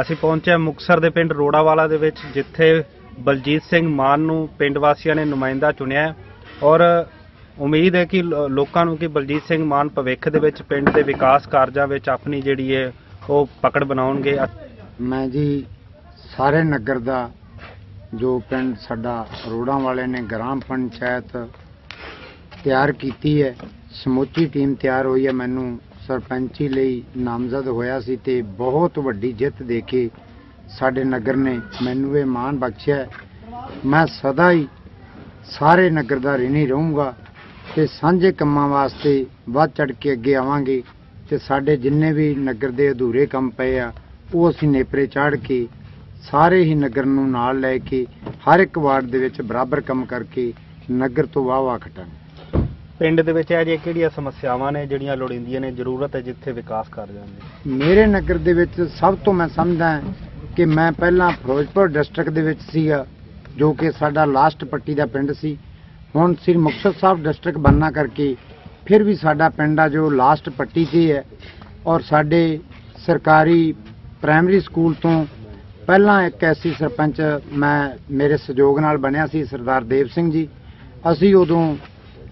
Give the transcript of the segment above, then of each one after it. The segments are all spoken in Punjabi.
ਅਸੀਂ ਪਹੁੰਚੇ ਹਾਂ ਮੁਕਤਸਰ ਦੇ ਪਿੰਡ ਰੋੜਾਵਾਲਾ ਦੇ ਵਿੱਚ, ਜਿੱਥੇ ਬਲਜੀਤ ਸਿੰਘ ਮਾਨ ਨੂੰ ਪਿੰਡ ਵਾਸੀਆਂ ਨੇ ਨੁਮਾਇੰਦਾ ਚੁਣਿਆ ਔਰ ਉਮੀਦ ਹੈ ਕਿ ਲੋਕਾਂ ਨੂੰ ਕਿ ਬਲਜੀਤ ਸਿੰਘ ਮਾਨ ਭਵਿੱਖ ਦੇ ਵਿੱਚ ਪਿੰਡ ਦੇ ਵਿਕਾਸ ਕਾਰਜਾਂ ਵਿੱਚ ਆਪਣੀ ਜਿਹੜੀ ਹੈ, ਉਹ ਪਕੜ ਬਣਾਉਣਗੇ। ਮੈਂ ਜੀ ਸਾਰੇ ਨਗਰ ਦਾ ਜੋ ਪਿੰਡ ਸਾਡਾ ਰੋੜਾਂ ਵਾਲੇ ਨੇ ਗ੍ਰਾਮ ਪੰਚਾਇਤ ਤਿਆਰ ਕੀਤੀ ਹੈ, ਸਮੁੱਚੀ ਟੀਮ ਤਿਆਰ ਹੋਈ ਹੈ, ਮੈਨੂੰ ਸਰਪੰਚੀ ਲਈ ਨਾਮਜ਼ਦ ਹੋਇਆ ਸੀ ਤੇ ਬਹੁਤ ਵੱਡੀ ਜਿੱਤ ਦੇ ਕੇ ਸਾਡੇ ਨਗਰ ਨੇ। ਮੈਨੂੰ ਇਹ ਮਾਣ ਬਖਸ਼ਿਆ ਮੈਂ ਸਦਾ ਹੀ ਸਾਰੇ ਨਗਰ ਦਾ ਰਿਣੀ ਰਹੂੰਗਾ ਤੇ ਸਾਂਝੇ ਕੰਮਾਂ ਵਾਸਤੇ ਵੱਧ ਚੜ ਕੇ ਅੱਗੇ ਆਵਾਂਗੇ ਤੇ ਸਾਡੇ ਜਿੰਨੇ ਵੀ ਨਗਰ ਦੇ ਅਧੂਰੇ ਕੰਮ ਪਏ ਆ, ਉਹ ਅਸੀਂ ਨੇਪਰੇ ਚਾੜ ਕੇ ਸਾਰੇ ਹੀ ਨਗਰ ਨੂੰ ਨਾਲ ਲੈ ਕੇ ਹਰ ਇੱਕ ਵਾਰਡ ਦੇ ਵਿੱਚ ਬਰਾਬਰ ਕੰਮ ਕਰਕੇ ਨਗਰ ਤੋਂ ਵਾਹ ਵਾਹ ਖਟਾਂਗੇ। ਪਿੰਡ ਦੇ ਵਿੱਚ ਇਹ ਜਿਹੀਆਂ ਕਿਹੜੀਆਂ ਸਮੱਸਿਆਵਾਂ ਨੇ ਜਿਹੜੀਆਂ ਲੋੜੀਂਦੀਆਂ ਨੇ, ਜ਼ਰੂਰਤ ਹੈ ਜਿੱਥੇ ਵਿਕਾਸ ਕਰ ਜਾਂਦੇ ਮੇਰੇ ਨਗਰ ਦੇ ਵਿੱਚ ਸਭ ਤੋਂ ਮੈਂ ਸਮਝਦਾ ਹਾਂ ਕਿ ਮੈਂ ਪਹਿਲਾਂ ਫਿਰੋਜ਼ਪੁਰ ਡਿਸਟ੍ਰਿਕਟ ਦੇ ਵਿੱਚ ਸੀਗਾ, ਜੋ ਕਿ ਸਾਡਾ ਲਾਸਟ ਪੱਟੀ ਦਾ ਪਿੰਡ ਸੀ। ਹੁਣ ਸ੍ਰੀ ਮੁਕਤਸਰ ਸਾਹਿਬ ਡਿਸਟ੍ਰਿਕਟ ਬਣਨਾ ਕਰਕੇ ਫਿਰ ਵੀ ਸਾਡਾ ਪਿੰਡ ਆ ਜੋ ਲਾਸਟ ਪੱਟੀ ਤੇ ਹੈ ਔਰ ਸਾਡੇ ਸਰਕਾਰੀ ਪ੍ਰਾਇਮਰੀ ਸਕੂਲ ਤੋਂ ਪਹਿਲਾਂ ਇੱਕ ਐਸੀ ਸਰਪੰਚ ਮੈਂ ਮੇਰੇ ਸਹਿਯੋਗ ਨਾਲ ਬਣਿਆ ਸੀ, ਸਰਦਾਰ ਦੇਵ ਸਿੰਘ ਜੀ। ਅਸੀਂ ਉਦੋਂ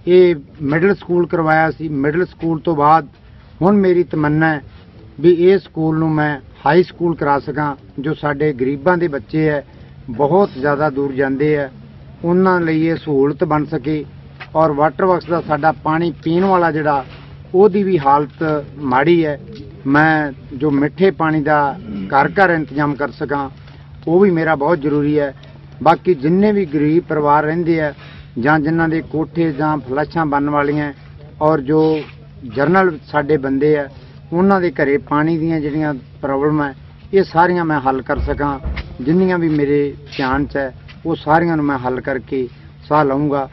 ਇਹ ਮਿਡਲ ਸਕੂਲ ਕਰਵਾਇਆ ਸੀ। ਮਿਡਲ ਸਕੂਲ ਤੋਂ ਬਾਅਦ ਹੁਣ ਮੇਰੀ ਤਮੰਨਾ ਹੈ ਵੀ ਇਹ ਸਕੂਲ ਨੂੰ ਮੈਂ ਹਾਈ ਸਕੂਲ ਕਰਾ ਸਕਾਂ, ਜੋ ਸਾਡੇ ਗਰੀਬਾਂ ਦੇ ਬੱਚੇ ਹੈ, ਬਹੁਤ ਜ਼ਿਆਦਾ ਦੂਰ ਜਾਂਦੇ ਹੈ। ਉਹਨਾਂ ਲਈ ਇਹ ਸਹੂਲਤ ਬਣ ਸਕੇ ਔਰ ਵਾਟਰ ਵਰਕਸ ਦਾ ਸਾਡਾ ਪਾਣੀ ਪੀਣ ਵਾਲਾ ਜਿਹੜਾ, ਉਹਦੀ ਵੀ ਹਾਲਤ ਮਾੜੀ ਹੈ। ਮੈਂ ਜੋ ਮਿੱਠੇ ਪਾਣੀ ਦਾ ਘਰ ਘਰ ਇੰਤਜ਼ਾਮ ਕਰ ਸਕਾਂ, ਉਹ ਵੀ ਮੇਰਾ ਬਹੁਤ ਜ਼ਰੂਰੀ ਹੈ। ਬਾਕੀ ਜਿੰਨੇ ਵੀ ਗਰੀਬ ਪਰਿਵਾਰ ਰਹਿੰਦੇ ਆ ਜਾਂ ਜਿਨ੍ਹਾਂ ਦੇ ਕੋਠੇ ਜਾਂ ਫਲੱਸ਼ਾਂ ਬਣਨ ਵਾਲੀਆਂ ਔਰ ਜੋ ਜਰਨਲ ਸਾਡੇ ਬੰਦੇ ਆ, ਉਹਨਾਂ ਦੇ ਘਰੇ ਪਾਣੀ ਦੀਆਂ ਜਿਹੜੀਆਂ ਪ੍ਰੋਬਲਮ ਹੈ ਇਹ ਸਾਰੀਆਂ ਮੈਂ ਹੱਲ ਕਰ ਸਕਾਂ। ਜਿੰਨੀਆਂ ਵੀ ਮੇਰੇ ਧਿਆਨ 'ਚ ਹੈ ਉਹ ਸਾਰੀਆਂ ਨੂੰ ਮੈਂ ਹੱਲ ਕਰਕੇ ਸਾਹ ਲਵਾਂਗਾ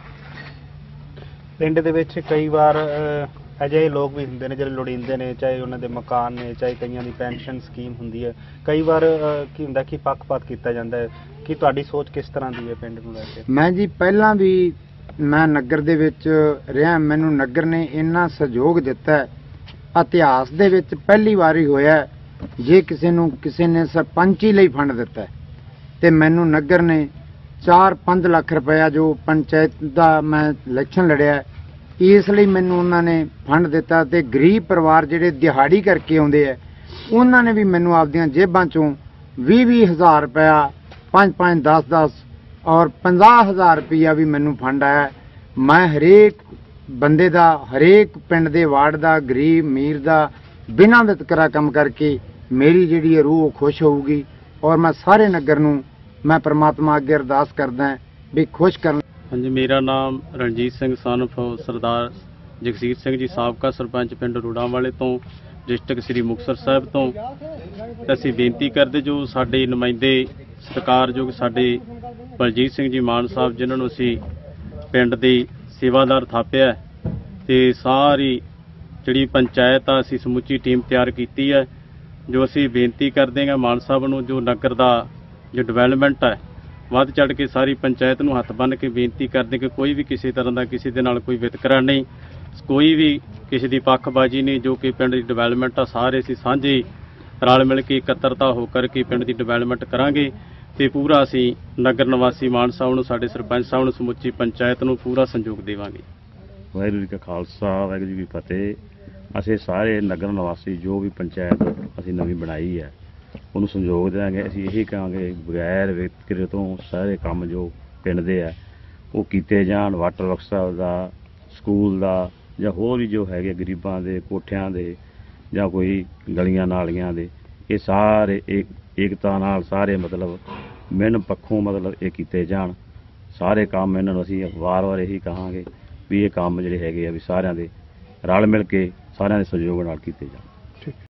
ਪਿੰਡ ਦੇ ਵਿੱਚ ਕਈ ਵਾਰ ਅਜਿਹੇ ਲੋਕ ਵੀ ਹੁੰਦੇ ਨੇ ਜਿਹੜੇ ਲੋੜੀਂਦੇ ਨੇ ਚਾਹੇ ਉਹਨਾਂ ਦੇ ਮਕਾਨ ਨੇ ਚਾਹੇ ਕਈਆਂ ਦੀ ਪੈਨਸ਼ਨ ਸਕੀਮ ਹੁੰਦੀ ਹੈ। ਕਈ ਵਾਰ ਅਹ, ਕੀ ਹੁੰਦਾ ਕਿ ਪੱਖਪਾਤ ਕੀਤਾ ਜਾਂਦਾ ਹੈ ਕਿ ਤੁਹਾਡੀ ਸੋਚ ਕਿਸ ਤਰ੍ਹਾਂ ਦੀ ਹੈ ਪਿੰਡ ਨੂੰ ਲੈ ਕੇ? ਮੈਂ ਜੀ ਪਹਿਲਾਂ ਵੀ ਮੈਂ ਨਗਰ ਦੇ ਵਿੱਚ ਰਿਹਾ ਮੈਨੂੰ ਨਗਰ ਨੇ ਇੰਨਾ ਸਹਿਯੋਗ ਦਿੱਤਾ ਹੈ। ਇਤਿਹਾਸ ਦੇ ਵਿੱਚ ਪਹਿਲੀ ਵਾਰੀ ਹੋਇਆ ਹੈ, ਜੇ ਕਿਸੇ ਨੂੰ ਕਿਸੇ ਨੇ ਸਰਪੰਚੀ ਲਈ ਫੰਡ ਦਿੱਤਾ ਹੈ, ਤੇ ਮੈਨੂੰ ਨਗਰ ਨੇ 4-5 ਲੱਖ ਰੁਪਇਆ ਜੋ ਪੰਚਾਇਤ ਦਾ ਮੈਂ ਇਲੈਕਸ਼ਨ ਲੜਿਆ ਹੈ, ਇਸ ਲਈ ਮੈਨੂੰ ਉਹਨਾਂ ਨੇ ਫੰਡ ਦਿੱਤਾ ਤੇ ਗਰੀਬ ਪਰਿਵਾਰ ਜਿਹੜੇ ਦਿਹਾੜੀ ਕਰਕੇ ਆਉਂਦੇ ਆ, ਉਹਨਾਂ ਨੇ ਵੀ ਮੈਨੂੰ ਆਪਦੀਆਂ ਜੇਬਾਂ ਚੋਂ 20-20 ਹਜ਼ਾਰ ਰੁਪਇਆ 5-5 10-10 ਔਰ 50000 ਰੁਪਇਆ ਵੀ ਮੈਨੂੰ ਫੰਡ ਆਇਆ। ਮੈਂ ਹਰੇਕ ਬੰਦੇ ਦਾ, ਹਰੇਕ ਪਿੰਡ ਦੇ ਵਾਰਡ ਦਾ, ਗਰੀਬ ਅਮੀਰ ਦਾ ਬਿਨਾਂ ਵਿਤਕਰਾ ਕੰਮ ਕਰਕੇ ਮੇਰੀ ਜਿਹੜੀ ਹੈ ਰੂਹ ਉਹ ਖੁਸ਼ ਹੋਊਗੀ ਔਰ ਮੈਂ ਸਾਰੇ ਨਗਰ ਨੂੰ ਮੈਂ ਪ੍ਰਮਾਤਮਾ ਅੱਗੇ ਅਰਦਾਸ ਕਰਦਾ ਵੀ ਖੁਸ਼ ਕਰਨ ਹਾਂਜੀ, ਮੇਰਾ ਨਾਮ ਰਣਜੀਤ ਸਿੰਘ ਸਨ of ਸਰਦਾਰ ਜਗਸੀਰ ਸਿੰਘ ਜੀ, ਸਾਬਕਾ ਸਰਪੰਚ ਪਿੰਡ ਰੂੜਾਂ ਵਾਲੇ ਤੋਂ, ਡਿਸਟ੍ਰਿਕਟ ਸ੍ਰੀ ਮੁਕਤਸਰ ਸਾਹਿਬ ਤੋਂ। ਅਸੀਂ ਬੇਨਤੀ ਕਰਦੇ ਜੋ ਸਾਡੇ ਨੁਮਾਇੰਦੇ ਸਤਿਕਾਰਯੋਗ ਸਾਡੇ ਬਲਜੀਤ ਸਿੰਘ ਜੀ ਮਾਨ ਸਾਹਿਬ, ਜਿਨ੍ਹਾਂ ਨੂੰ ਅਸੀਂ ਪਿੰਡ ਦੇ ਸੇਵਾਦਾਰ ਥਾਪਿਆ ਹੈ ਤੇ ਸਾਰੀ ਜਿਹੜੀ ਪੰਚਾਇਤ ਆ, ਅਸੀਂ ਸਮੁੱਚੀ ਟੀਮ ਤਿਆਰ ਕੀਤੀ ਹੈ। ਜੋ ਅਸੀਂ ਬੇਨਤੀ ਕਰਦੇ ਹਾਂ ਮਾਨ ਸਾਹਿਬ ਨੂੰ, ਜੋ ਨਗਰ ਦਾ ਜੋ ਡਿਵੈਲਪਮੈਂਟ ਹੈ ਵੱਧ ਚੜ ਕੇ ਸਾਰੀ ਪੰਚਾਇਤ ਨੂੰ ਹੱਥ ਬੰਨ੍ਹ ਕੇ ਬੇਨਤੀ ਕਰਦੇ ਕਿ ਕੋਈ ਵੀ ਕਿਸੇ ਤਰ੍ਹਾਂ ਦਾ ਕਿਸੇ ਦੇ ਨਾਲ ਕੋਈ ਵਿਤਕਰਾ ਨਹੀਂ, ਕੋਈ ਵੀ ਕਿਸੇ ਦੀ ਪੱਖਬਾਜ਼ੀ ਨਹੀਂ, ਜੋ ਕਿ ਪਿੰਡ ਦੀ ਡਿਵੈਲਪਮੈਂਟ ਆ, ਸਾਰੇ ਅਸੀਂ ਸਾਂਝੇ ਰਲ ਮਿਲ ਕੇ ਇਕੱਤਰਤਾ ਹੋ ਕਰਕੇ ਪਿੰਡ ਦੀ ਡਿਵੈਲਪਮੈਂਟ ਕਰਾਂਗੇ ਤੇ ਪੂਰਾ ਅਸੀਂ ਨਗਰ ਨਿਵਾਸੀ ਮਾਨ ਸਾਹਿਬ ਨੂੰ, ਸਾਡੇ ਸਰਪੰਚ ਸਾਹਿਬ ਨੂੰ, ਸਮੁੱਚੀ ਪੰਚਾਇਤ ਨੂੰ ਪੂਰਾ ਸੰਯੋਗ ਦੇਵਾਂਗੇ। ਵਾਹਿਗੁਰੂ ਜੀ ਕਾ ਖਾਲਸਾ, ਵਾਹਿਗੁਰੂ ਜੀ ਕੀ ਫਤਿਹ। ਅਸੀਂ ਸਾਰੇ ਨਗਰ ਨਿਵਾਸੀ, ਜੋ ਵੀ ਪੰਚਾਇਤ ਅਸੀਂ ਨਵੀਂ ਬਣਾਈ ਹੈ ਉਹਨੂੰ ਸੰਯੋਗ ਦੇਵਾਂਗੇ ਅਸੀਂ ਇਹੀ ਕਹਾਂਗੇ, ਬਗੈਰ ਵਿਤਕਰੇ ਤੋਂ ਸਾਰੇ ਕੰਮ ਜੋ ਪਿੰਡ ਦੇ ਆ, ਉਹ ਕੀਤੇ ਜਾਣ। ਵਾਟਰ ਵਰਕਸ ਦਾ ਸਕੂਲ ਦਾ, ਜਾਂ ਹੋਰ ਵੀ ਜੋ ਹੈਗੇ ਗਰੀਬਾਂ ਦੇ, ਕੋਠਿਆਂ ਦੇ, ਜਾਂ ਕੋਈ ਗਲੀਆਂ ਨਾਲੀਆਂ ਦੇ, ਇਹ ਸਾਰੇ ਏਕ- ਏਕਤਾ ਨਾਲ ਸਾਰੇ ਮਤਲਬ ਮਿਹਨ ਪੱਖੋਂ ਮਤਲਬ ਇਹ ਕੀਤੇ ਜਾਣ। ਸਾਰੇ ਕੰਮ ਇਹਨਾਂ ਨੂੰ ਅਸੀਂ ਵਾਰ-ਵਾਰ ਇਹੀ ਕਹਾਂਗੇ ਵੀ ਇਹ ਕੰਮ ਜਿਹੜੇ ਹੈਗੇ ਆ ਵੀ ਸਾਰਿਆਂ ਦੇ ਰਲ ਮਿਲ ਕੇ ਸਾਰਿਆਂ ਦੇ ਸਹਿਯੋਗ ਨਾਲ ਕੀਤੇ ਜਾਣ।